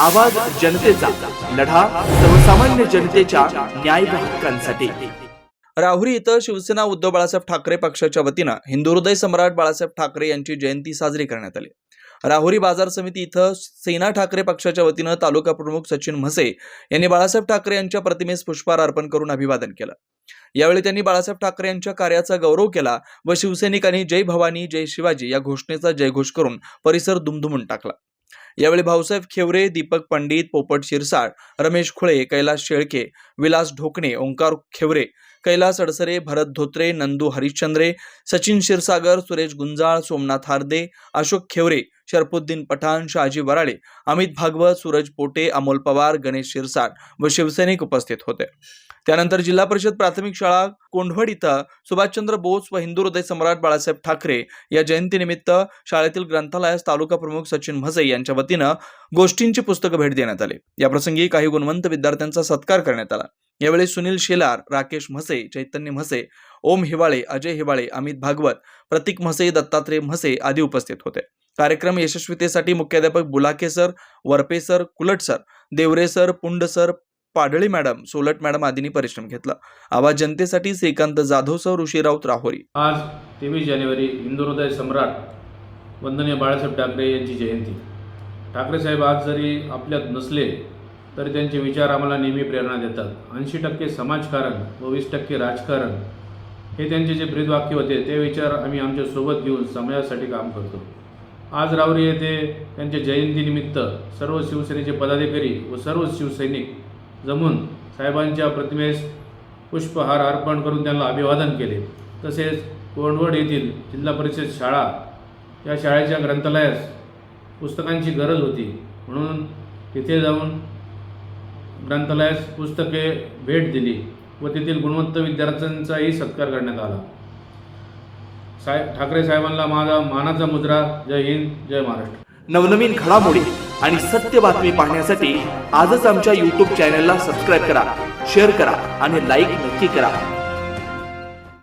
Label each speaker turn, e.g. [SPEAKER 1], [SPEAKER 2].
[SPEAKER 1] आवाज जनतेचा लढा सर्वसामान्य जनतेच्या न्याय हक्कांसाठी.
[SPEAKER 2] राहुरी इथं शिवसेना उद्धव बाळासाहेब ठाकरे पक्षाच्या वतीनं हिंदू हृदय सम्राट बाळासाहेब ठाकरे यांची जयंती साजरी करण्यात आली. राहुरी बाजार समिती इथं सेना ठाकरे पक्षाच्या वतीनं तालुका प्रमुख सचिन म्हसे यांनी बाळासाहेब ठाकरे यांच्या प्रतिमेस पुष्पहार अर्पण करून अभिवादन केलं. यावेळी त्यांनी बाळासाहेब ठाकरे यांच्या कार्याचा गौरव केला व शिवसैनिकांनी जय भवानी जय शिवाजी या घोषणेचा जयघोष करून परिसर दुमदुमून टाकला. यावेळी भाऊसाहेब खेवरे दीपक पंडित पोपट शिरसाळ रमेश खुळे कैलास शेळके विलास ढोकणे ओंकार खेवरे कैलास अडसरे भरत धोत्रे नंदू हरिश्चंद्रे सचिन क्षीरसागर सुरेश गुंजाळ सोमनाथ हार्दे अशोक खेवरे शरफुद्दीन पठाण शहाजी वराळे अमित भागवत सूरज पोटे अमोल पवार गणेश शिरसाट व शिवसैनिक उपस्थित होते. त्यानंतर जिल्हा परिषद प्राथमिक शाळा कोंढवड इथं सुभाषचंद्र बोस व हिंदू हृदय सम्राट बाळासाहेब ठाकरे या जयंतीनिमित्त शाळेतील ग्रंथालयास तालुका प्रमुख सचिन म्हसे यांच्या वतीनं गोष्टींची पुस्तकं भेट देण्यात आली. याप्रसंगी काही गुणवंत विद्यार्थ्यांचा सत्कार करण्यात आला. यावेळी सुनील शेलार राकेश म्हसे चैतन्य म्हसे ओम हिवाळे अजय हिवाळे अमित भागवत प्रतीक म्हसे दत्तात्रय म्हसे आदी उपस्थित होते. कार्यक्रम यशस्वीतेसाठी मुख्याध्यापक Bulake sir Varpe sir Kulat sir Deore sir Pund sir Padli madam Solat madam आदींनी परिश्रम घेतला. आवाज जनतेसाठी श्रीकांत जाधव सर ऋषी राऊत राहोरी.
[SPEAKER 3] आज तेवीस जानेवारी हिंदुहृदय सम्राट वंदनीय बाळासाहेब ठाकरे यांची जयंती. ठाकरे साहेब आज जरी आपल्यात नसले तरी त्यांचे विचार आम्हाला नेहमी प्रेरणा देतात. ऐंशी टक्के समाजकारण व वीस टक्के राजकारण हे त्यांचे जे ब्रीदवाक्य होते ते विचार आम्ही आमच्यासोबत घेऊन समाजासाठी काम करतो. आज रावरी येथे त्यांच्या जयंतीनिमित्त सर्व शिवसेनेचे पदाधिकारी व सर्व शिवसैनिक जमून साहेबांच्या प्रतिमेस पुष्पहार अर्पण करून त्यांना अभिवादन केले. तसेच कोंडवड येथील जिल्हा परिषद शाळा या शाळेच्या ग्रंथालयास पुस्तकांची गरज होती. म्हणून तिथे जाऊन ग्रंथालयास पुस्तके भेट दिली व तेथील गुणवत्त विद्यार्थ्यांचाही सत्कार करण्यात आला. साहेब ठाकरे साहेबांना माझा मानाचा मुद्रा. जय हिंद जय महाराष्ट्र.
[SPEAKER 1] नवनवीन घडामोडी आणि सत्य बातमी पाहण्यासाठी आजच आमच्या यूट्यूब चॅनलला सबस्क्राईब करा शेअर करा आणि लाईक नक्की करा.